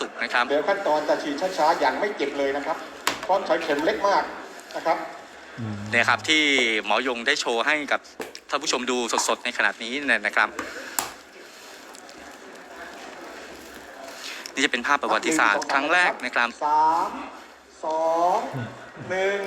สุขนะครับเดี๋ยวขั้นตอนจะฉีดช้าๆอย่างไม่เจ็บเลยนะครับ เพราะใช้เข็มเล็กมากนะครับเนี่ยครับที่หมอยงได้โชว์ให้กับท่านผู้ชมดูสดๆในขณะนี้เนี่ยนะครับ นี่จะเป็นภาพประวัติศาสตร์ครั้งแรกนะครับสามสองหนึ่ง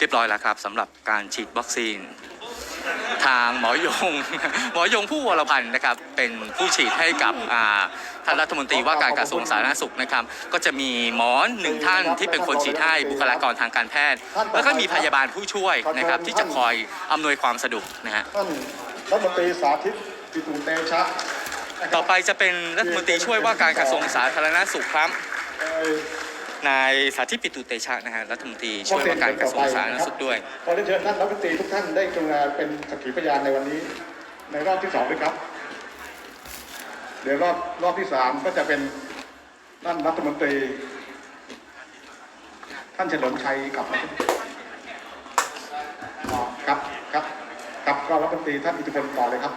เรียบร้อยแล้วครับสำหรับการฉีดวัคซีน ทางหมอยง หมอยงผู้วรพันธ์นะครับเป็นผู้ฉีดให้กับอ่าท่านรัฐมนตรีว่าการกระทรวงสาธารณสุขนะครับ ก็จะมีหมอหนึ่งท่านที่เป็นคนฉีดให้บุคลากรทางการแพทย์ แล้วก็มีพยาบาลผู้ช่วยนะครับที่จะคอยอำนวยความสะดวกนะฮะท่านรัฐมนตรีสาธิตปิตุเตชะนะคต่รัอบไปจะเป็นรัฐมนตรีช่วยว่าการกระทรวงสาธารณสุขครับ เอ่อ นายสาธิตปิตุเตชะนะฮะรัฐมนตรีช่วยว่าการกระทรวงสาธารณสุขด้วยขอเรียนเชิญท่านรัฐมนตรีทุกท่านได้กรุณาเป็นสักขีพยานในวันนี้ ในรอบที่สองด้วยครับ เดี๋ยวรอบรอบที่สามก็จะเป็นท่านรัฐมนตรี ท่านเฉลิมชัยกับอ๋อครับครับครับก็รัฐมนตรีท่านอิทธิพลต่อเลยครับ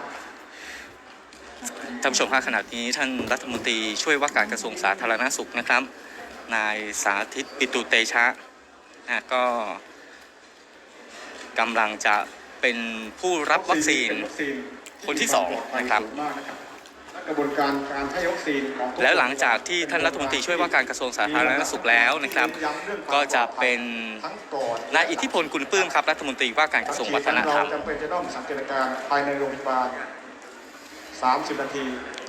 ท่านผู้ชมครับขณะนี้ท่านรัฐมนตรีช่วยว่าการกระทรวงสาธารณสุขนะครับ นายสาธิตปิตุเตชะนะก็กำลังจะเป็นผู้รับวัคซีนเป็นวัคซีนคนที่สองนะครับสูงมากนะครับและกระบวนการการให้วัคซีนของทุกแล้วหลังจากที่ท่านรัฐมนตรีช่วยว่าการกระทรวงสาธารณสุขแล้วนะครับ ก็จะเป็นทั้งก่อนนายอิทธิพลกุลปลื้มครับรัฐมนตรีว่าการกระทรวงวัฒนธรรมเราจำเป็นจะต้องสังเกตการณ์ภายในโรงพยาบาล30 นาที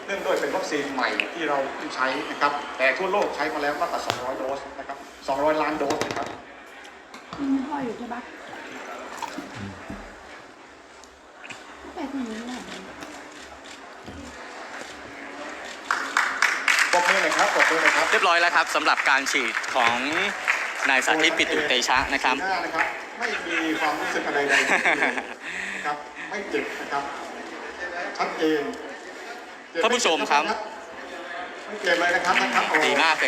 เนื่องด้วยเป็นวัคซีนใหม่ที่เราเพิ่งใช้นะครับ แต่ทั่วโลกใช้มาแล้วมากกว่า 200 โดสนะครับ 200 ล้านโดสนะครับมีพ่ออยู่ใช่ปะแต่ทีนี้แหละปรบมือหน่อยครับปรบมือหน่อยครับเรียบร้อยแล้วครับสำหรับการฉีดของนายสาธิตปิตุเตชะนะครับสีหน้านะครับ ไม่มีความรู้สึกอะไรใดๆนะครับ ไม่เจ็บนะครับ ชัดเจน ท่านผู้ชมครับ ไม่เจ็บเลยนะครับท่านครับดีมากเลย